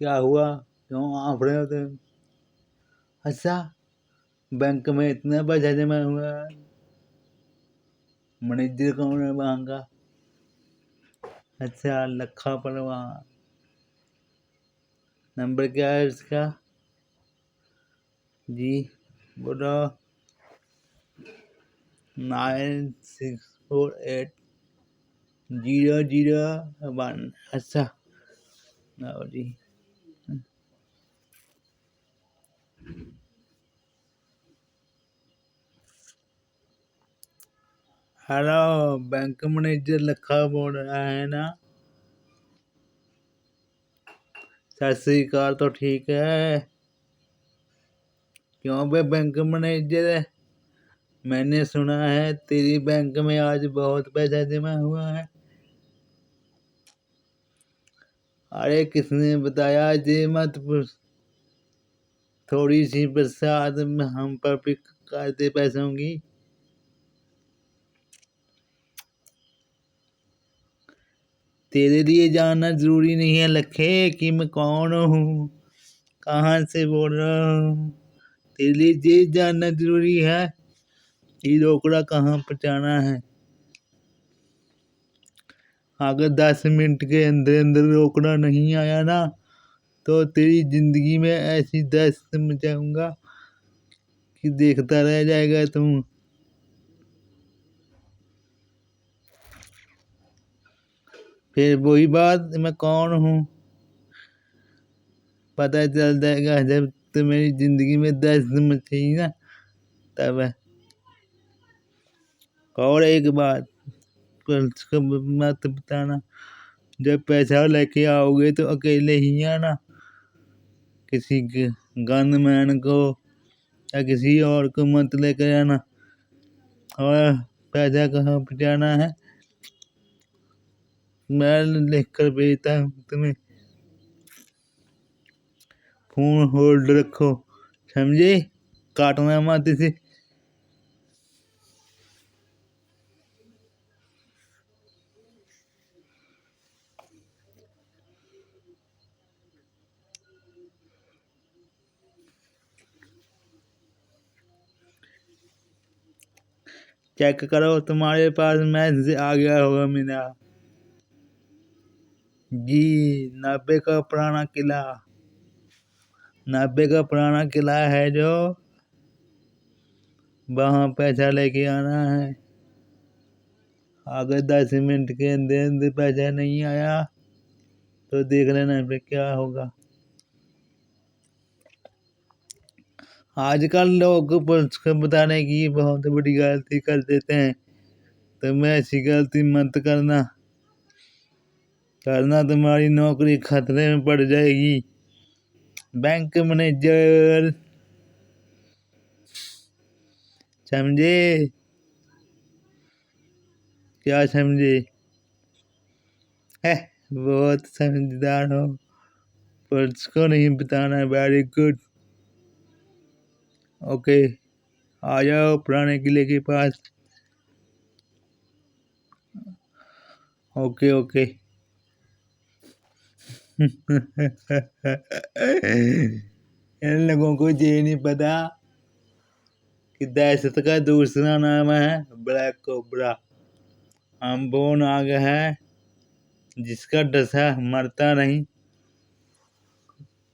क्या हुआ? क्यों आँफ रहे हो? तुम अच्छा बैंक में इतना पैसा जमा हुआ मैनेजर कौन है वहाँ का अच्छा लखा परवान नंबर क्या है इसका? जी, बोलो। Nine six four eight zero zero one. अच्छा आओ जी। हेलो बैंक मैनेजर लखा बोल रहा है ना सत श्रीकाल तो ठीक है क्यों बे बैंक मैनेजर मैंने सुना है, तेरी बैंक में आज बहुत पैसा जमा हुआ है। अरे, किसने बताया? जे मत पूछ। थोड़ी सी बरसात हम पर भी करते पैसों की। तेरे लिए जानना ज़रूरी नहीं है लखे कि मैं कौन हूँ, कहाँ से बोल रहा हूँ। तेरे लिए ये जानना ज़रूरी है कि रोकड़ा कहाँ पहुँचाना है। अगर दस मिनट के अंदर अंदर रोकड़ा नहीं आया ना तो तेरी ज़िंदगी में ऐसी दस्त मचाऊँगा कि देखता रह जाएगा तुम फिर वही बात, मैं कौन हूँ? पता चल जाएगा जब तो मेरी ज़िंदगी में दस्त मचेगी ना, तब और एक बात मत बताना, जब पैसा लेके आओगे तो अकेले ही आना किसी गनमैन को या किसी और को मत लेकर आना। और पैसा कहाँ पहुँचाना है? मैं लिख कर भेजता हूँ, तुम्हें। फ़ोन होल्ड रखो, समझे? काटना मत इसे। चेक करो, तुम्हारे पास मैसेज आ गया होगा मेरा जी नब्बे का पुराना किला। नब्बे का पुराना किला है जो वहाँ पैसा लेके आना है। अगर दस मिनट के अंदर अंदर पैसा नहीं आया तो देख लेना फिर क्या होगा। आजकल लोग पुलिस को बताने की बहुत बड़ी गलती कर देते हैं तो मैं ऐसी गलती मत करना। करना तुम्हारी नौकरी खतरे में पड़ जाएगी। Bank manager. समझे? क्या समझे? है, बहुत समझदार हो। पुलिस को नहीं बताना वेरी गुड ओके, आ जाओ पुराने किले के पास। Okay okay. इन लोगों को ये नहीं पता कि दहशत का दूसरा नाम है ब्लैक कोबरा। हम वो है, जिसका डसा मरता नहीं,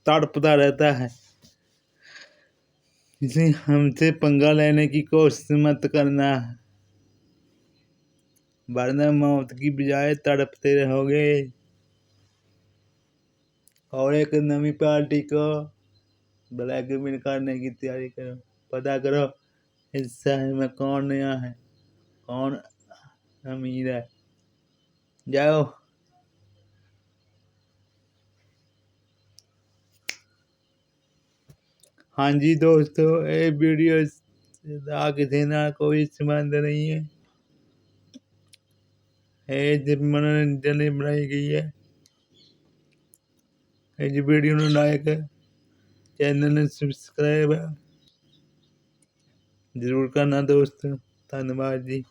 तड़पता रहता है। इसे हमसे पंगा लेने की कोशिश मत करना, वरना मौत की बजाय तड़पते रहोगे। और एक नवी पार्टी को ब्लैकमेल करने की तैयारी करो। पता करो, इस शहर में कौन नया है, कौन अमीर है। जाओ। हाँ जी दोस्तों, ये वीडियो किसी ना कोई संबंध नहीं है। ये मनोरंजन बनाई गई है। ਹੈ ਇਹ ਜੀ ਵੀਡੀਓ ਨੂੰ ਲਾਈਕ ਚੈਨਲ ਨੂੰ ਸਬਸਕ੍ਰਾਈਬ ਜ਼ਰੂਰ ਕਰਨਾ ਦੋਸਤੋ ਧੰਨਵਾਦ ਜੀ